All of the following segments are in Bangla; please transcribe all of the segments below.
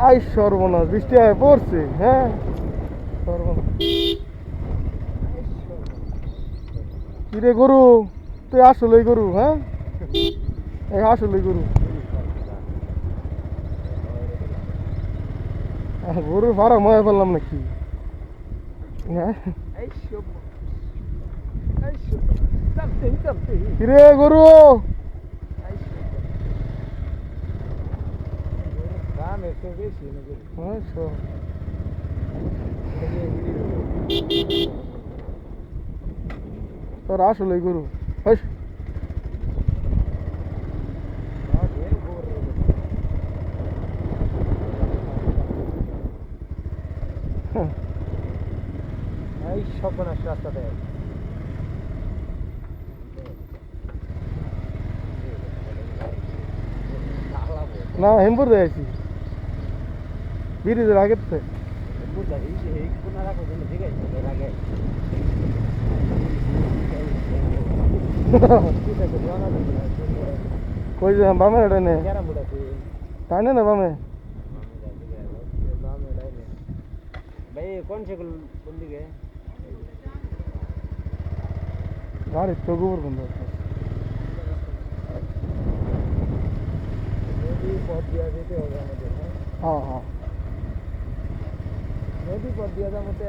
আই সর্বনাশ বৃষ্টি আয় পড়ছে হ্যাঁ? সর্বনাশ। কিরে গরু তুই আসলে গরু হ্যাঁ? এই আসলে গরু। গরুর ভাড়া ময়া ফেললাম নাকি? হ্যাঁ? কিরে গরু? হ্যাঁ, সব। তোর আসলে গরু হাস। এই সর্বনাশ রাস্তাতে না হেমপুর দিয়ে আছি ব্রিজের আগের থেকে কই যে বামে এটা নে টানে না বামে ভাই কোন সেগুল কোন দিকে গাড়ির তো গোবর বন্ধ নদী পথ দিয়া যেতে হবে আমাদের হ্যাঁ? হ্যাঁ হ্যাঁ নদী পথ দিয়া যাওয়ার মধ্যে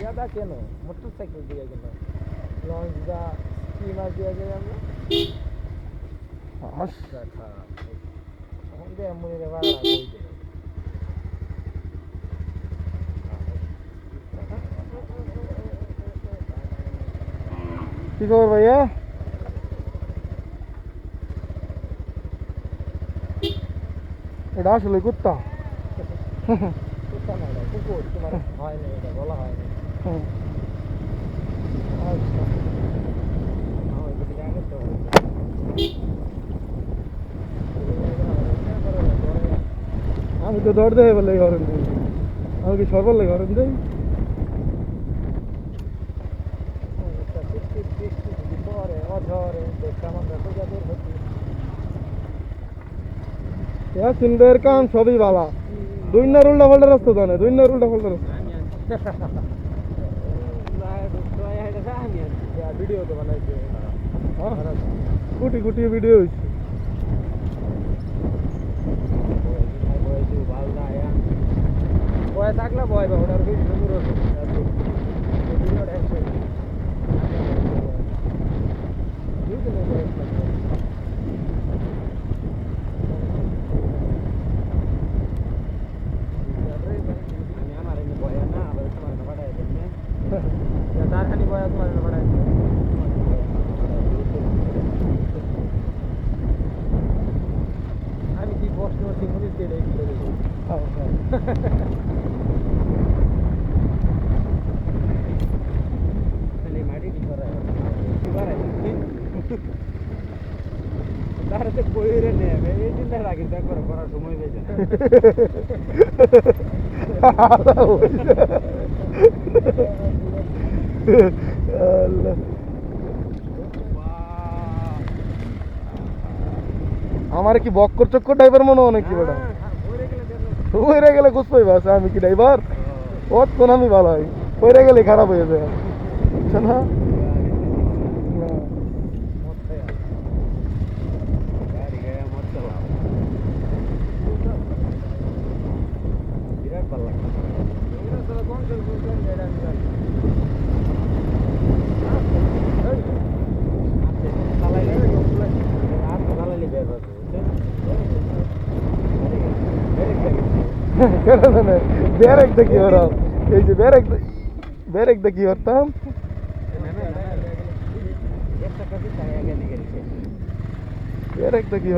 ইয়াদা কেন? মোটর সাইকেল দিয়ে কেন? লঞ্চ বা স্টিমার দিয়ে যাই আমরা? হাস। এখন দিয়ে মনে রে ভাড়া কি খবর ভাইয়া? এটা আসলে কুত্তা। কুকুর তোমার হয় না এটা বলা হয় না হুম। আচ্ছা আমার এদিকে আগে তো আমি তো দৌড় দেয় বলে ঘরেন দিই আমি কি সর্বল লাগে ঘরেন দিই সিনদের কাম সবই বালা দুই না উল্টা পাল্টা রাস্তা তো না দুই না উল্টা পাল্টা রাস্তা। কুটি কুটি ভিডিও হয়েছে থাকলে বয় বা ওটার ভিডিও পুরো ভিডিওটা একশো আমার এনে বয় না আবার তোমার পাঠাই দেন তার খানি বয় তোমার পাঠাই আমি কি প্রশ্ন করছি মনে হচ্ছে এটাই করে দেবো হ্যাঁ, হ্যাঁ। খালি মাটি কি করা কি করা তার তো কইরে নেবে এই চিন্তা রাখি একবার করার সময় পেয়ে যায় আল্লাহ। আমার কি বক্কর চক্কর ড্রাইভার মনে হয় নাকি বেটা ওইরে গেলে খুশ পাইবা আছে, আমি কি ড্রাইভার কতক্ষণ আমি ভালো হয়। ওইরে গেলে খারাপ হয়ে যায়। বুঝছ না? কেন জানে ব্যারেক দেখি ওরা এই যে ব্যারেক ব্যারেক দেখি করতাম ব্যারেক দেখি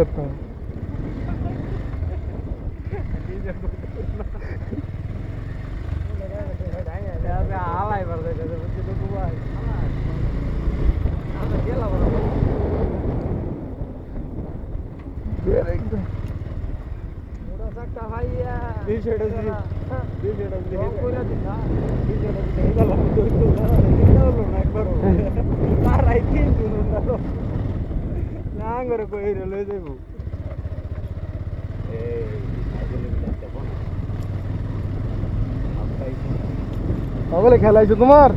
நாங்க கோயில் எழுதேவு তাহলে খেলাইছো তোমার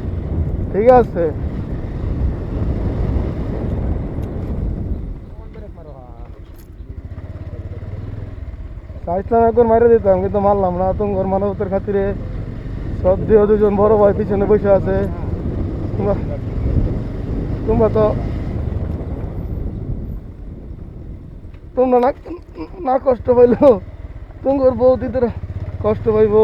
ঠিক আছে চাইছিলাম একবার মারে দিতাম, কিন্তু মারলাম না। তোমার মানবতার খাতিরে সব দিয়ে দুজন বড় ভাই পিছনে বসে আছে। তোমরা তোমরা তো তোমরা না না কষ্ট পাইলো তোমার বউ দিদিরা কষ্ট পাইবো।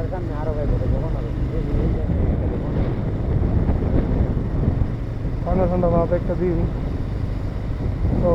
আর সামনে ঠান্ডা ঠান্ডা ভাব একটা দিন। তো